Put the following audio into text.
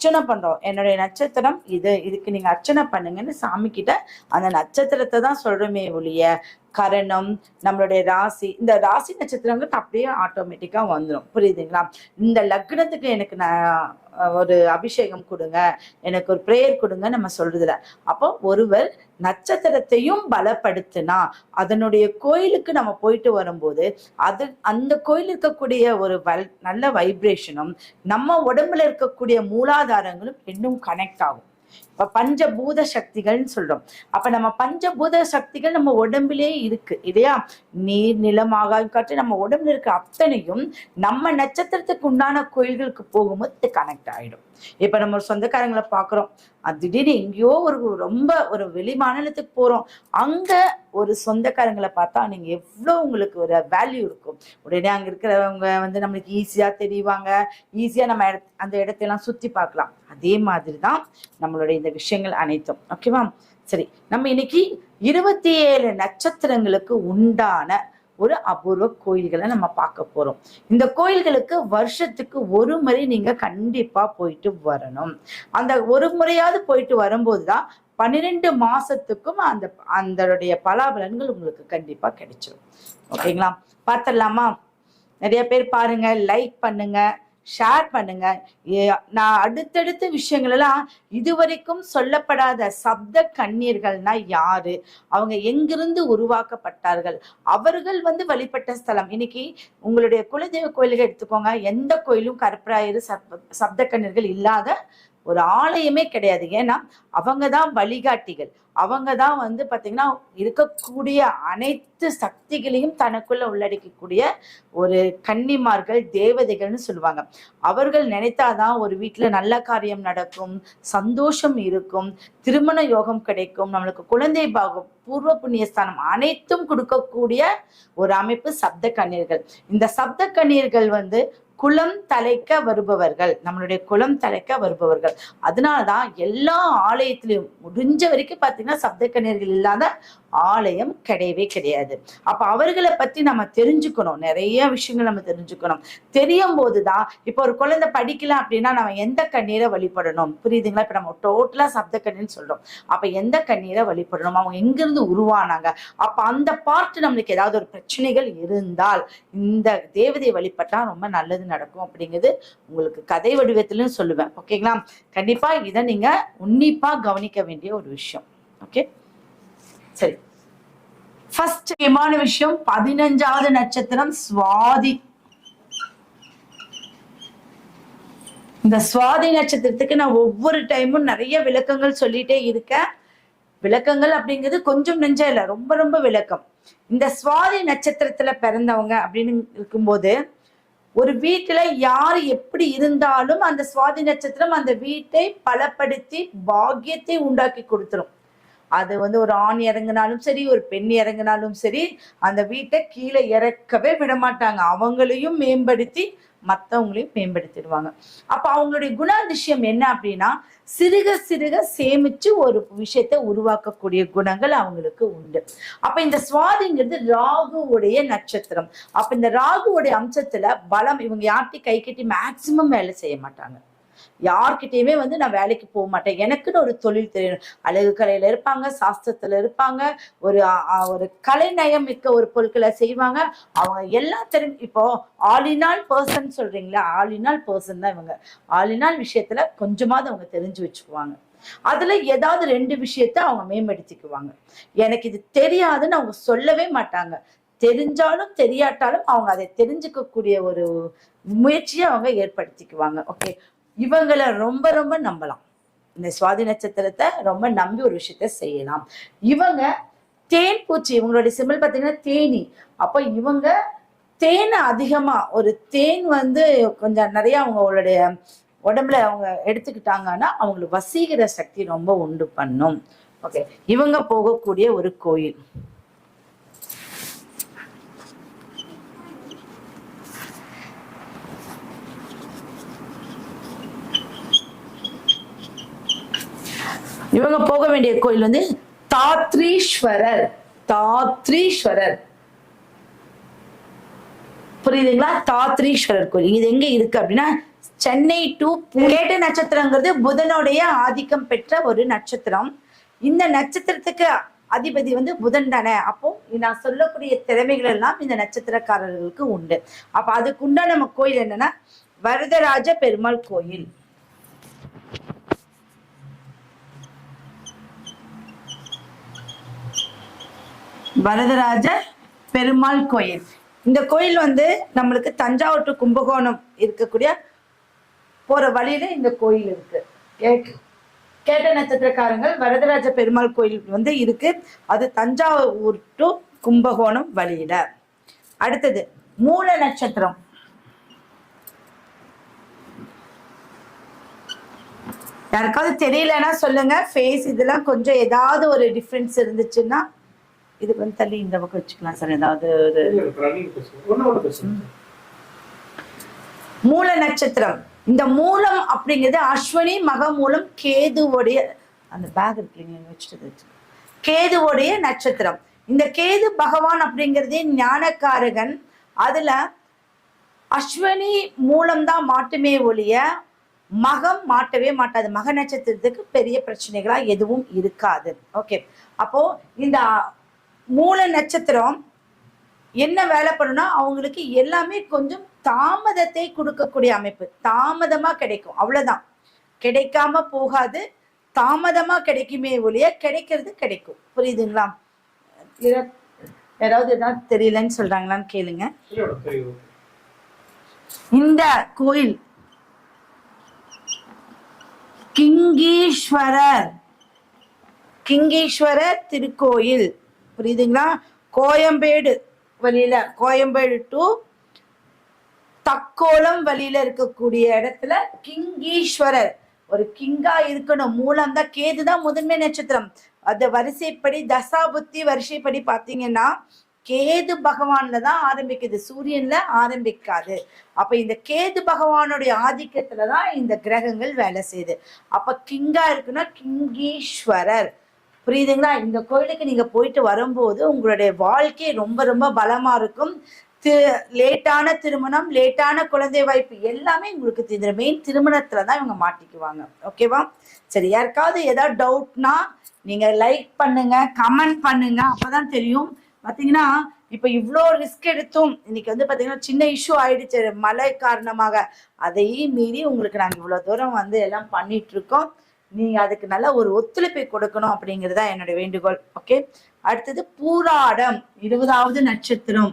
அர்ச்சனை பண்றோம். என்னுடைய நட்சத்திரம் இது. இதுக்கு நீங்க அர்ச்சனை பண்ணுங்கன்னு சாமி கிட்ட அந்த நட்சத்திரத்தை தான் சொல்கிறோமே ஒழிய கரணம் நம்மளுடைய ராசி இந்த ராசி நட்சத்திரங்கள் அப்படியே ஆட்டோமேட்டிக்காக வந்துடும் புரியுதுங்களா? இந்த லக்னத்துக்கு எனக்கு நான் ஒரு அபிஷேகம் கொடுங்க. எனக்கு ஒரு ப்ரேயர் கொடுங்க நம்ம சொல்றதுல. அப்போ ஒருவர் நட்சத்திரத்தையும் பலப்படுத்தினா அதனுடைய கோயிலுக்கு நம்ம போயிட்டு வரும்போது அது அந்த கோயில் இருக்கக்கூடிய ஒரு வல் நல்ல வைப்ரேஷனும் நம்ம உடம்புல இருக்கக்கூடிய மூலாதாரங்களும் இன்னும் கனெக்ட் ஆகும். இப்போ பஞ்சபூத சக்திகள்னு சொல்றோம். அப்ப நம்ம பஞ்சபூத சக்திகள் நம்ம உடம்பிலே இருக்கு. இல்லையா? நீர் நிலம் ஆகாயம் காற்று நம்ம உடம்புல இருக்க அத்தனையும் நம்ம நட்சத்திரத்துக்கு உண்டான கோயில்களுக்கு போகும்போது கனெக்ட் ஆயிடும். இப்ப நம்ம சொந்தக்காரங்களை பார்க்குறோம். அது திடீர்னு எங்கேயோ ஒரு ரொம்ப ஒரு வெளி மாநிலத்துக்கு போகிறோம் அங்கே ஒரு சொந்தக்காரங்களை பார்த்தா நீங்கள் எவ்வளோ உங்களுக்கு ஒரு வேல்யூ இருக்கும். உடனே அங்கே இருக்கிறவங்க வந்து நம்மளுக்கு ஈஸியாக தெரிவாங்க. ஈஸியாக நம்ம இடத்- அந்த இடத்தையெல்லாம் சுற்றி பார்க்கலாம். அதே மாதிரி தான் நம்மளுடைய இந்த விஷயங்கள் அனைத்தும். ஓகேவா சரி நம்ம இன்னைக்கு இருபத்தி ஏழு நட்சத்திரங்களுக்கு உண்டான ஒரு அபூர்வ கோயில்களை நம்ம பார்க்க போறோம். இந்த கோயில்களுக்கு வருஷத்துக்கு ஒரு முறை நீங்க கண்டிப்பா போயிட்டு வரணும். அந்த ஒரு முறையாவது போயிட்டு வரும்போது தான் பன்னிரெண்டு மாசத்துக்கும் அந்த அந்தனுடைய பலாபலன்கள் உங்களுக்கு கண்டிப்பா கிடைச்சிடும் ஓகேங்களா? பார்த்துடலாமா? நிறைய பேர் பாருங்க லைக் பண்ணுங்க. ஷேர் பண்ணுங்க. நான் அடுத்தடுத்த விஷயங்கள் எல்லாம் இதுவரைக்கும் சொல்லப்படாத சப்த கண்ணீர்கள்னா யாரு? அவங்க எங்கிருந்து உருவாக்கப்பட்டார்கள்? அவர்கள் வந்து வழிபட்ட ஸ்தலம். இன்னைக்கு உங்களுடைய குலதெய்வ கோயில்கள் எடுத்துக்கோங்க. எந்த கோயிலும் கருப்பராயரு சப்த கண்ணீர்கள் இல்லாத ஒரு ஆலயமே கிடையாது. ஏன்னா அவங்க தான் வழிகாட்டிகள். அவங்க தான் வந்து பாத்தீங்கன்னா இருக்கக்கூடிய அனைத்து சக்திகளையும் தனக்குள்ள உள்ளடக்கக்கூடிய ஒரு கன்னிமார்கள் தேவதைகள்னு சொல்லுவாங்க. அவர்கள் நினைத்தாதான் ஒரு வீட்டுல நல்ல காரியம் நடக்கும் சந்தோஷம் இருக்கும் திருமண யோகம் கிடைக்கும் நம்மளுக்கு குழந்தை பாகம் பூர்வ புண்ணியஸ்தானம் அனைத்தும் கொடுக்கக்கூடிய ஒரு அமைப்பு சப்த கண்ணீர்கள். இந்த சப்த கண்ணீர்கள் வந்து குலம் தலைக்க வருபவர்கள். நம்மளுடைய குலம் தலைக்க வருபவர்கள். அதனாலதான் எல்லா ஆலயத்திலையும் முடிஞ்ச வரைக்கும் பாத்தீங்கன்னா சப்த கண்ணீர்கள் இல்லாத ஆலயம் கிடையவே கிடையாது. அப்ப அவர்களை பத்தி நம்ம தெரிஞ்சுக்கணும். நிறைய விஷயங்கள் நம்ம தெரிஞ்சுக்கணும். தெரியும் போதுதான் இப்போ ஒரு குழந்தை படிக்கல அப்படின்னா நம்ம எந்த கண்ணீரை வழிபடணும்? புரியுதுங்களா? இப்ப நம்ம டோட்டலா சப்த கண்ணீர்னு சொல்றோம். அப்ப எந்த கண்ணீரை வழிபடணும்? அவங்க எங்கிருந்து உருவானாங்க? அப்ப அந்த பார்ட் நம்மளுக்கு ஏதாவது ஒரு பிரச்சனைகள் இருந்தால் இந்த தேவதையை வழிபட்டா ரொம்ப நல்லது நடக்கும் அப்படிங்கிறது உங்களுக்கு கதை வடிவத்திலும் சொல்லுவேன். ஓகேங்களா கண்டிப்பா இதை நீங்க உன்னிப்பா கவனிக்க வேண்டிய ஒரு விஷயம். ஓகே சரி. ஃபர்ஸ்ட் முக்கியமான விஷயம் பதினஞ்சாவது நட்சத்திரம் சுவாதி. இந்த சுவாதி நட்சத்திரத்துக்கு நான் ஒவ்வொரு டைமும் நிறைய விளக்கங்கள் சொல்லிட்டே இருக்கேன். விளக்கங்கள் அப்படிங்கிறது கொஞ்சம் நெஞ்சம் இல்லை ரொம்ப ரொம்ப விளக்கம். இந்த சுவாதி நட்சத்திரத்துல பிறந்தவங்க அப்படின்னு இருக்கும்போது ஒரு வீட்டுல யார் எப்படி இருந்தாலும் அந்த சுவாதி நட்சத்திரம் அந்த வீட்டை பலப்படுத்தி பாக்கியத்தை உண்டாக்கி கொடுத்துரும். அது வந்து ஒரு ஆண் இறங்கினாலும் சரி ஒரு பெண் இறங்கினாலும் சரி அந்த வீட்டை கீழே இறக்கவே விட மாட்டாங்க அவங்களையும் மேம்படுத்தி மற்றவங்களையும் மேம்படுத்திடுவாங்க. அப்ப அவங்களுடைய குணாதிசயம் என்ன அப்படின்னா சிறுக சிறுக சேமிச்சு ஒரு விஷயத்தை உருவாக்கக்கூடிய குணங்கள் அவங்களுக்கு உண்டு. அப்ப இந்த சுவாதிங்கிறது ராகுவுடைய நட்சத்திரம். அப்ப இந்த ராகுவுடைய அம்சத்துல பலம் இவங்க யார்கிட்ட கை கட்டி மேக்சிமம் வேலை செய்ய மாட்டாங்க. யார்கிட்டயுமே வந்து நான் வேலைக்கு போக மாட்டேன். எனக்குன்னு ஒரு தொழில் தெரியணும். அழகு கலையில இருப்பாங்க சாஸ்திரத்துல இருப்பாங்க ஒரு ஒரு கலைநயம் மிக்க ஒரு பொருட்களை செய்வாங்க. அவங்க எல்லாம் தெரிஞ்சு இப்போ ஆளினால் பர்சன் சொல்றீங்களா? ஆலினால் பர்சன் தான் இவங்க. ஆளினால் விஷயத்துல கொஞ்சமாவது அவங்க தெரிஞ்சு வச்சுக்குவாங்க. அதுல ஏதாவது ரெண்டு விஷயத்த அவங்க மேம்படுத்திக்குவாங்க. எனக்கு இது தெரியாதுன்னு அவங்க சொல்லவே மாட்டாங்க. தெரிஞ்சாலும் தெரியாட்டாலும் அவங்க அதை தெரிஞ்சுக்கக்கூடிய ஒரு முயற்சியை அவங்க ஏற்படுத்திக்குவாங்க. ஓகே இவங்களை ரொம்ப ரொம்ப நம்பலாம். இந்த சுவாதி நட்சத்திரத்தை ரொம்ப நம்பி ஒரு விஷயத்த செய்யலாம். இவங்க தேன் பூச்சி இவங்களுடைய சிம்பிள் பார்த்தீங்கன்னா தேனி. அப்போ இவங்க தேனை அதிகமா ஒரு தேன் வந்து கொஞ்சம் நிறைய அவங்களுடைய உடம்புல அவங்க எடுத்துக்கிட்டாங்கன்னா அவங்களுக்கு வசீகர சக்தி ரொம்ப உண்டு பண்ணும். ஓகே இவங்க போகக்கூடிய ஒரு கோயில். இவங்க போக வேண்டிய கோயில் வந்து தாத்ரீஸ்வரர். தாத்ரீஸ்வரர். புரியுதுங்களா? தாத்ரீஸ்வரர் கோயில். இது எங்க இருக்கு அப்படின்னா சென்னை டு கேட்ட நட்சத்திரங்கிறது புதனுடைய ஆதிக்கம் பெற்ற ஒரு நட்சத்திரம். இந்த நட்சத்திரத்துக்கு அதிபதி வந்து புதன் தானே. அப்போ நான் சொல்லக்கூடிய திறமைகள் எல்லாம் இந்த நட்சத்திரக்காரர்களுக்கு உண்டு. அப்ப அதுக்குண்டான நம்ம கோயில் என்னன்னா வரதராஜ பெருமாள் கோயில். வரதராஜ பெருமாள் கோயில். இந்த கோயில் வந்து நம்மளுக்கு தஞ்சாவூர் டு கும்பகோணம் இருக்கக்கூடிய போற வழியில இந்த கோயில் இருக்கு. கேட்ட நட்சத்திரக்காரங்கள் வரதராஜ பெருமாள் கோயில் வந்து இருக்கு. அது தஞ்சாவூர் டு கும்பகோணம் வழியில. அடுத்தது மூல நட்சத்திரம். யாருக்காவது தெரியலன்னா சொல்லுங்க. ஃபேஸ் இதெல்லாம் கொஞ்சம் ஏதாவது ஒரு டிஃப்ரென்ஸ் இருந்துச்சுன்னா இது வந்து தள்ளி இந்த பக்கம் வச்சுக்கலாம் சார் ஏதாவது மூல நட்சத்திரம். இந்த மூலம் அப்படிங்கிறது அஸ்வினி மக மூலம் கேதுவோடைய அந்த பேக் இருக்கு இல்லைங்க வச்சுட்டு வச்சு. கேதுவோடைய நட்சத்திரம். இந்த கேது பகவான் அப்படிங்கிறதே ஞானக்காரகன். அதுல அஸ்வினி மூலம்தான் மாட்டுமே ஒழிய மகம் மாட்டவே மாட்டாது. மக நட்சத்திரத்துக்கு பெரிய பிரச்சனைகளா எதுவும் இருக்காது. ஓகே. அப்போ இந்த மூல நட்சத்திரம் என்ன வேலை பண்ணுனா அவங்களுக்கு எல்லாமே கொஞ்சம் தாமதத்தை கொடுக்கக்கூடிய அமைப்பு. தாமதமா கிடைக்கும். அவ்வளவுதான். கிடைக்காம போகாது. தாமதமா கிடைக்குமே ஒழிய கிடைக்கிறது கிடைக்கும். புரியுதுங்களா? யாராவது ஏதாவது தெரியலன்னு சொல்றாங்களான்னு கேளுங்க. இந்த கோயில் கிங்கீஸ்வரர் கிங்கீஸ்வரர் திருக்கோயில். புரியுதுங்களா? கோயம்பேடு வழியில கோயம்பேடு டு தக்கோலம் வழியில இருக்கக்கூடிய இடத்துல கிங்கீஸ்வரர். ஒரு கிங்கா இருக்கணும். மூலம் தான் கேது தான் முதன்மை நட்சத்திரம். அந்த வரிசைப்படி தசாபுத்தி வரிசைப்படி பாத்தீங்கன்னா கேது பகவான்ல தான் ஆரம்பிக்குது. சூரியன்ல ஆரம்பிக்காது. அப்ப இந்த கேது பகவானுடைய ஆதிக்கத்துல தான் இந்த கிரகங்கள் வேலை செய்யுது. அப்ப கிங்கா இருக்குன்னா கிங்கீஸ்வரர். புரியுதுங்களா? இந்த கோயிலுக்கு நீங்க போயிட்டு வரும்போது உங்களுடைய வாழ்க்கை ரொம்ப ரொம்ப பலமா இருக்கும். தி- லேட்டான திருமணம் லேட்டான குழந்தை வாய்ப்பு எல்லாமே உங்களுக்கு இந்த மெயின் திருமணத்துல தான் இவங்க மாட்டிக்குவாங்க. ஓகேவா? சரி யாருக்காவது ஏதாவது டவுட்னா நீங்க லைக் பண்ணுங்க கமெண்ட் பண்ணுங்க அப்பதான் தெரியும். பாத்தீங்கன்னா இப்ப இவ்வளோ ரிஸ்க் எடுத்தும். இன்னைக்கு வந்து பாத்தீங்கன்னா சின்ன இஷ்யூ ஆயிடுச்சு மழை காரணமாக. அதையும் மீறி உங்களுக்கு நாங்கள் இவ்வளோ தூரம் வந்து எல்லாம் பண்ணிட்டு இருக்கோம். நீங்க அதுக்கு நல்ல ஒரு ஒத்துழைப்பை கொடுக்கணும் அப்படிங்கிறது தான் என்னுடைய வேண்டுகோள். ஓகே அடுத்தது பூராடம் இருபதாவது நட்சத்திரம்.